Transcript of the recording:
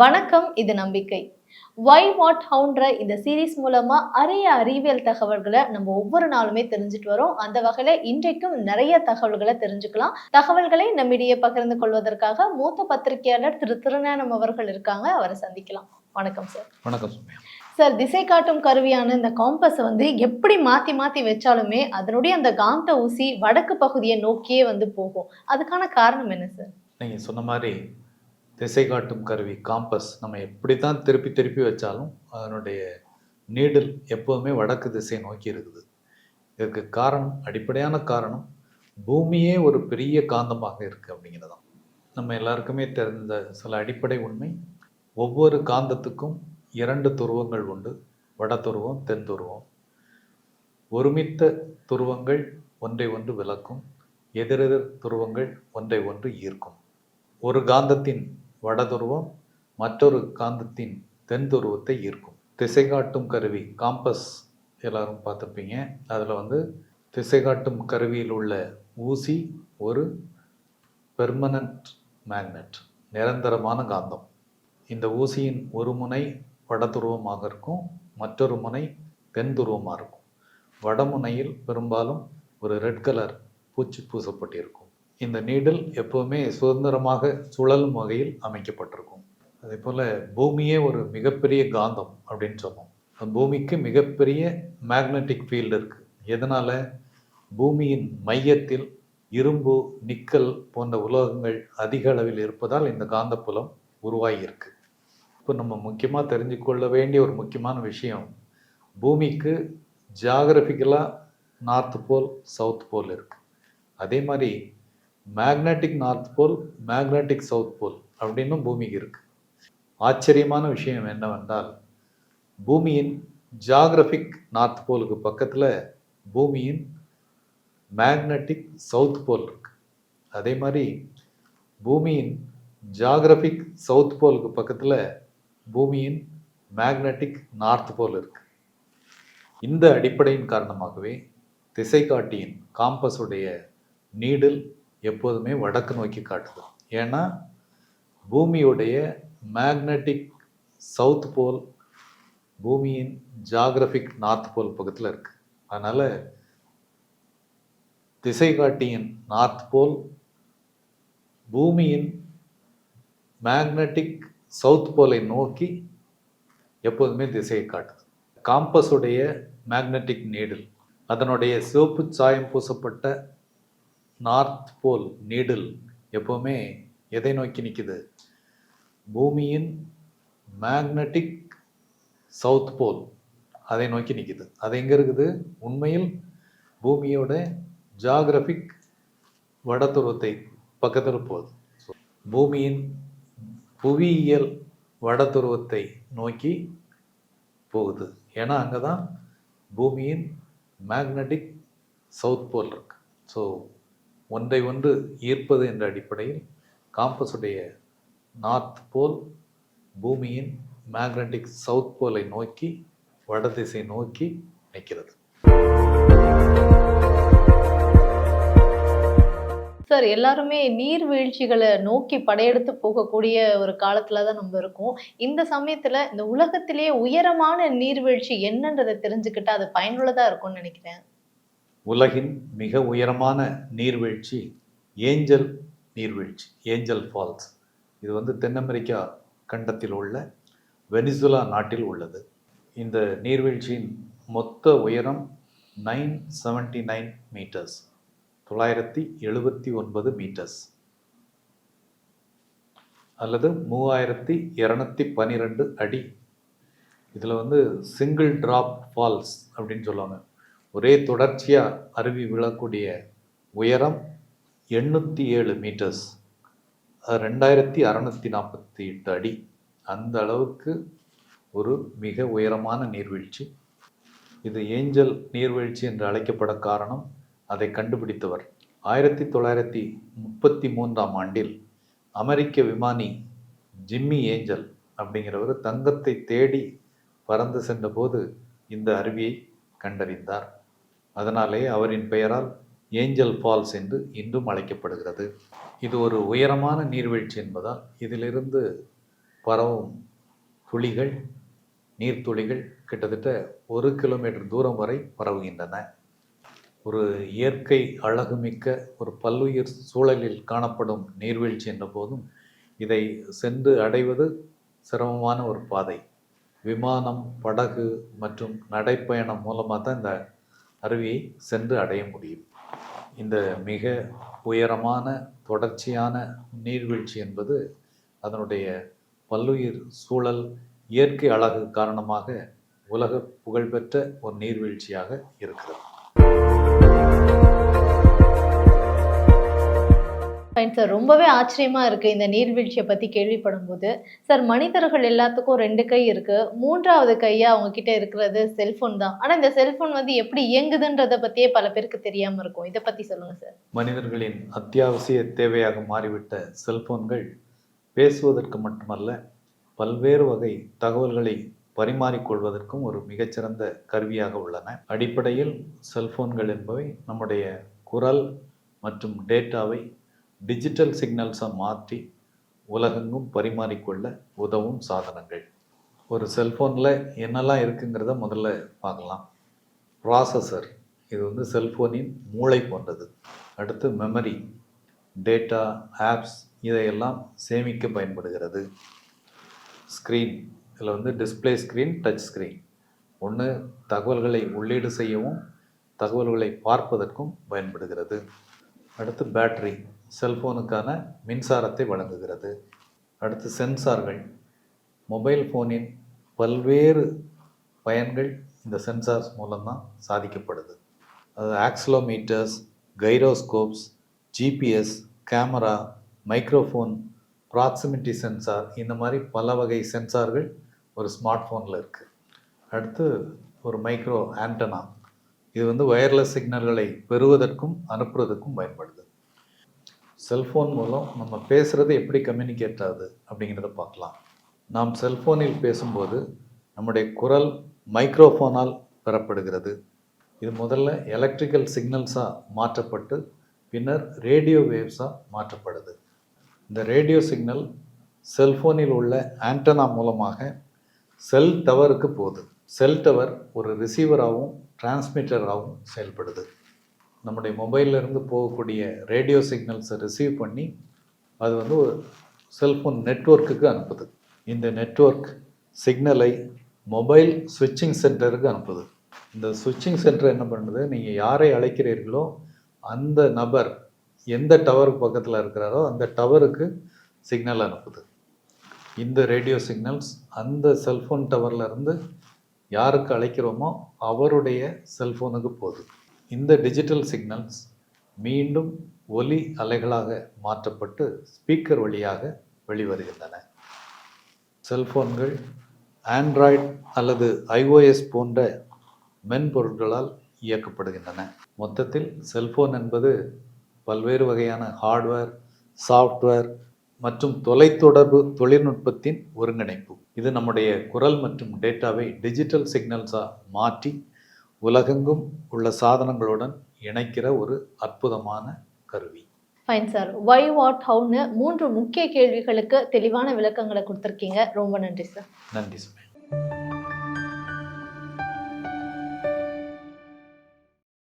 வணக்கம் இது நம்பிக்கை. வை வாட் ஹவுன்ற இந்த சீரீஸ் மூலமா அரிய அறிவியல் தகவல்களை நம்ம ஒவ்வொரு நாளுமே தெரிஞ்சுட்டு வரோம். அந்த வகையில இன்றைக்கும் நிறைய தகவல்களை தெரிஞ்சுக்கலாம். தகவல்களை நம்மிடையே பகிர்ந்து கொள்வதற்காக மூத்த பத்திரிகையாளர் திரு திருஞானம் அவர்கள் இருக்காங்க. அவரை சந்திக்கலாம். வணக்கம் சார் வணக்கம் சார் திசை காட்டும் கருவியான இந்த காம்பஸை வந்து எப்படி மாத்தி மாத்தி வச்சாலுமே அதனுடைய அந்த காந்த ஊசி வடக்கு பகுதியை நோக்கியே வந்து போகும். அதுக்கான காரணம் என்ன சார் நீங்கள் சொன்ன மாதிரி திசை காட்டும் கருவி காம்பஸ் நம்ம எப்படி தான் திருப்பி திருப்பி வச்சாலும் அதனுடைய நீடில் எப்போதுமே வடக்கு திசை நோக்கி இருக்குது. இதற்கு காரணம் அடிப்படையான காரணம் பூமியே ஒரு பெரிய காந்தமாக இருக்குது அப்படிங்கிறதான் நம்ம எல்லாருக்குமே தெரிந்த சில அடிப்படை உண்மை ஒவ்வொரு காந்தத்துக்கும் இரண்டு துருவங்கள் உண்டு. வட துருவம் தென் துருவம். ஒருமித்த துருவங்கள் ஒன்றை ஒன்று விளக்கும் எதிரெதிர் துருவங்கள் ஒன்றை ஒன்று ஈர்க்கும். ஒரு காந்தத்தின் வட துருவம் மற்றொரு காந்தத்தின் தென் துருவத்தை ஈர்க்கும். திசை காட்டும் கருவி காம்பஸ் எல்லாரும் பார்த்துருப்பீங்க. அதில் வந்து திசை காட்டும் கருவியில் உள்ள ஊசி ஒரு பெர்மனன்ட் மேக்னெட் நிரந்தரமான காந்தம். இந்த ஊசியின் ஒரு முனை வடதுருவமாக இருக்கும் மற்றொரு முனை தென் துருவமாக இருக்கும். வடமுனையில் பெரும்பாலும் ஒரு ரெட் கலர் பூச்சி பூசப்பட்டிருக்கும். இந்த நீடில் எப்போவுமே சுதந்திரமாக சுழலும் வகையில் அமைக்கப்பட்டிருக்கும். அதே போல் பூமியே ஒரு மிகப்பெரிய காந்தம் அப்படின்னு சொன்னோம். அந்த பூமிக்கு மிகப்பெரிய மேக்னெட்டிக் ஃபீல்டு இருக்குது எதனால்? பூமியின் மையத்தில் இரும்பு நிக்கல் போன்ற உலோகங்கள் அதிக அளவில் இருப்பதால் இந்த காந்தப்புலம் உருவாகியிருக்கு. இப்போ நம்ம முக்கியமாக தெரிஞ்சு கொள்ள வேண்டிய ஒரு முக்கியமான விஷயம் பூமிக்கு ஜாகிரபிக்கலாக நார்த் போல் சவுத் போல் இருக்குது அதே மாதிரி magnetic north pole magnetic south pole அப்படின்னும் பூமிக்கு இருக்குது ஆச்சரியமான விஷயம் என்னவென்றால் பூமியின் ஜாகிரபிக் நார்த் போலுக்கு பக்கத்தில் பூமியின் மேக்னெட்டிக் சவுத் போல் இருக்கு. அதே மாதிரி பூமியின் ஜாகிரபிக் சவுத் போலுக்கு பக்கத்தில் பூமியின் மேக்னெட்டிக் நார்த் போல் இருக்கு. இந்த அடிப்படையின் காரணமாகவே திசைக்காட்டியின் காம்பஸுடைய நீடில் எப்போதுமே வடக்கு நோக்கி காட்டுது. ஏன்னா பூமியுடைய மேக்னெட்டிக் சவுத் போல் பூமியின் ஜாகிரபிக் நார்த் போல் பக்கத்தில் இருக்குது அதனால் திசை காட்டியின் நார்த் போல் பூமியின் மேக்னெட்டிக் சவுத் போலை நோக்கி எப்போதுமே திசையை காட்டுது. காம்பஸுடைய மேக்னெட்டிக் நீடில் அதனுடைய சிவப்பு சாயம் பூசப்பட்ட நார்த் போல் நீடில் எப்போவுமே எதை நோக்கி நிற்குது பூமியின் மேக்னெட்டிக் சவுத் போல் அதை நோக்கி நிற்கிது அது எங்கே இருக்குது? உண்மையில் பூமியோட ஜாகிரபிக் வடதுருவத்தை பக்கத்தில் போகுது. பூமியின் புவியியல் வடதுருவத்தை நோக்கி போகுது. ஏன்னா அங்கே தான் பூமியின் மேக்னெட்டிக் சவுத் போல் இருக்கு. ஸோ ஒன்றை ஒன்று ஈர்ப்பது என்ற அடிப்படையில் காம்பஸுடைய நார்த் போல் பூமியின் மேக்னட்டிக் சவுத் போலை நோக்கி வடதிசை நோக்கி நிற்கிறது. சார் எல்லாருமே நீர்வீழ்ச்சிகளை நோக்கி படையெடுத்து போகக்கூடிய ஒரு காலத்துல தான் நம்ம இருக்கோம். இந்த சமயத்துல இந்த உலகத்திலேயே உயரமான நீர்வீழ்ச்சி என்னன்றதை தெரிஞ்சுக்கிட்டா அது பயனுள்ளதா இருக்கும்னு நினைக்கிறேன். உலகின் மிக உயரமான நீர்வீழ்ச்சி ஏஞ்சல் நீர்வீழ்ச்சி ஏஞ்சல் ஃபால்ஸ். இது வந்து தென் அமெரிக்கா கண்டத்தில் உள்ள வெனிசுலா நாட்டில் உள்ளது. இந்த நீர்வீழ்ச்சியின் மொத்த உயரம் நைன் செவன்டி நைன் மீட்டர்ஸ் தொள்ளாயிரத்தி எழுபத்தி ஒன்பது மீட்டர்ஸ். அல்லது மூவாயிரத்தி இரநூத்தி பன்னிரெண்டு அடி. இதில் வந்து சிங்கிள் ட்ராப் ஃபால்ஸ் அப்படின்னு சொல்லுவாங்க. ஒரே தொடர்ச்சியாக அருவி விழக்கூடிய உயரம் எண்ணூற்றி ஏழு மீட்டர்ஸ் ரெண்டாயிரத்தி அறநூற்றி நாற்பத்தி எட்டு அடி. அந்த அளவுக்கு ஒரு மிக உயரமான நீர்வீழ்ச்சி. இது ஏஞ்சல் நீர்வீழ்ச்சி என்று அழைக்கப்பட காரணம் அதை கண்டுபிடித்தவர். ஆயிரத்தி தொள்ளாயிரத்தி முப்பத்தி மூன்றாம் ஆண்டில் அமெரிக்க விமானி ஜிம்மி ஏஞ்சல் அப்படிங்கிறவர் தங்கத்தை தேடி பறந்து சென்றபோது இந்த அருவியை கண்டறிந்தார். அதனாலே அவரின் பெயரால் ஏஞ்சல் ஃபால்ஸ் என்று இன்றும் அழைக்கப்படுகிறது. இது ஒரு உயரமான நீர்வீழ்ச்சி என்பதால் இதிலிருந்து பரவும் துளிகள் நீர்த்துளிகள் கிட்டத்தட்ட ஒரு கிலோமீட்டர் தூரம் வரை பரவுகின்றன. ஒரு இயற்கை அழகுமிக்க ஒரு பல்லுயிர் சூழலில் காணப்படும் நீர்வீழ்ச்சி என்ற போதும் இதை சென்று அடைவது சிரமமான ஒரு பாதை. விமானம் படகு மற்றும் நடைப்பயணம் மூலமாக தான் இந்த அருவியை சென்று அடைய முடியும். இந்த மிக உயரமான தொடர்ச்சியான நீர்வீழ்ச்சி என்பது அதனுடைய பல்லுயிர் சூழல் இயற்கை அழகு காரணமாக உலக புகழ்பெற்ற ஒரு நீர்வீழ்ச்சியாக இருக்கிறது. ஃபைன் சார் ரொம்பவே ஆச்சரியமாக இருக்குது இந்த நீர்வீழ்ச்சியை பற்றி கேள்விப்படும் போது சார் மனிதர்கள் எல்லாத்துக்கும் ரெண்டு கை இருக்குது மூன்றாவது கையாக அவங்கக்கிட்ட இருக்கிறது செல்ஃபோன் தான். ஆனால் இந்த செல்ஃபோன் வந்து எப்படி இயங்குதுன்றதை பற்றியே பல பேருக்கு தெரியாமல் இருக்கும். இதை பற்றி சொல்லுங்கள் சார் மனிதர்களின் அத்தியாவசிய தேவையாக மாறிவிட்ட செல்ஃபோன்கள் பேசுவதற்கு மட்டுமல்ல பல்வேறு வகை தகவல்களை பரிமாறிக்கொள்வதற்கும் ஒரு மிகச்சிறந்த கருவியாக உள்ளன. அடிப்படையில் செல்ஃபோன்கள் என்பவை நம்முடைய குரல் மற்றும் டேட்டாவை டிஜிட்டல் சிக்னல்ஸாக மாற்றி உலகெங்கும் பரிமாறிக்கொள்ள உதவும் சாதனங்கள். ஒரு செல்ஃபோனில் என்னெல்லாம் இருக்குங்கிறத முதல்ல பார்க்கலாம். ப்ராசஸர் இது வந்து செல்ஃபோனின் மூளை போன்றது. அடுத்து மெமரி டேட்டா ஆப்ஸ் இதையெல்லாம் சேமிக்க பயன்படுகிறது. ஸ்க்ரீன் இதில் வந்து டிஸ்ப்ளே ஸ்க்ரீன் டச் ஸ்க்ரீன் ஒன்று தகவல்களை உள்ளீடு செய்யவும் தகவல்களை பார்ப்பதற்கும் பயன்படுகிறது. அடுத்து பேட்டரி செல்ஃபோனுக்கான மின்சாரத்தை வழங்குகிறது. அடுத்து சென்சார்கள். மொபைல் ஃபோனின் பல்வேறு பயன்கள் இந்த சென்சார்ஸ் மூலம்தான் சாதிக்கப்படுது. அது accelerometers gyroscopes GPS camera microphone proximity sensor இந்த மாதிரி பல வகை சென்சார்கள் ஒரு ஸ்மார்ட் ஃபோனில் இருக்குது அடுத்து ஒரு மைக்ரோ ஆண்டனா. இது வந்து ஒயர்லெஸ் சிக்னல்களை பெறுவதற்கும் அனுப்புறதுக்கும் பயன்படுது. செல்ஃபோன் மூலம் நம்ம பேசுகிறது எப்படி கம்யூனிகேட் ஆகுது அப்படிங்கிறத பார்க்கலாம். நாம் செல்ஃபோனில் பேசும்போது நம்முடைய குரல் மைக்ரோஃபோனால் பெறப்படுகிறது. இது முதல்ல எலக்ட்ரிக்கல் சிக்னல்ஸாக மாற்றப்பட்டு பின்னர் ரேடியோ வேவ்ஸாக மாற்றப்படுது. இந்த ரேடியோ சிக்னல் செல்ஃபோனில் உள்ள ஆண்டனா மூலமாக செல் டவருக்கு போகுது. செல் டவர் ஒரு ரிசீவராகவும் டிரான்ஸ்மிட்டராகவும் செயல்படுது. நம்முடைய மொபைல்ல இருந்து போகக்கூடிய ரேடியோ சிக்னல்ஸை ரிசீவ் பண்ணி அது வந்து ஒரு செல்ஃபோன் நெட்ஒர்க்குக்கு அனுப்புது. இந்த நெட்வொர்க் சிக்னலை மொபைல் ஸ்விட்சிங் சென்டருக்கு அனுப்புது. இந்த ஸ்விட்சிங் சென்டர் என்ன பண்ணுது? நீங்கள் யாரை அழைக்கிறீர்களோ அந்த நபர் எந்த டவருக்கு பக்கத்தில் இருக்கிறாரோ அந்த டவருக்கு சிக்னல் அனுப்புது. இந்த ரேடியோ சிக்னல்ஸ் அந்த செல்ஃபோன் டவர்லேருந்து யாருக்கு அழைக்கிறோமோ அவருடைய செல்ஃபோனுக்கு போகுது. இந்த டிஜிட்டல் சிக்னல்ஸ் மீண்டும் ஒலி அலைகளாக மாற்றப்பட்டு ஸ்பீக்கர் வழியாக வெளிவருகின்றன. செல்போன்கள் ஆண்ட்ராய்ட் அல்லது ஐஓஎஸ் போன்ற மென்பொருட்களால் இயக்கப்படுகின்றன. மொத்தத்தில் செல்போன் என்பது பல்வேறு வகையான ஹார்ட்வேர் சாஃப்ட்வேர் மற்றும் தொலைத்தொடர்பு தொழில்நுட்பத்தின் ஒருங்கிணைப்பு. இது நம்முடைய குரல் மற்றும் டேட்டாவை டிஜிட்டல் சிக்னல்ஸாக மாற்றி உலகெங்கும் உள்ள சாதனங்களுடன் இணைக்கிற ஒரு அற்புதமான கருவி. ஃபைன் சார் ஒய் வாட் ஹவுன்னு மூன்று முக்கிய கேள்விகளுக்கு தெளிவான விளக்கங்களை கொடுத்துருக்கீங்க. ரொம்ப நன்றி சார் நன்றி சுமே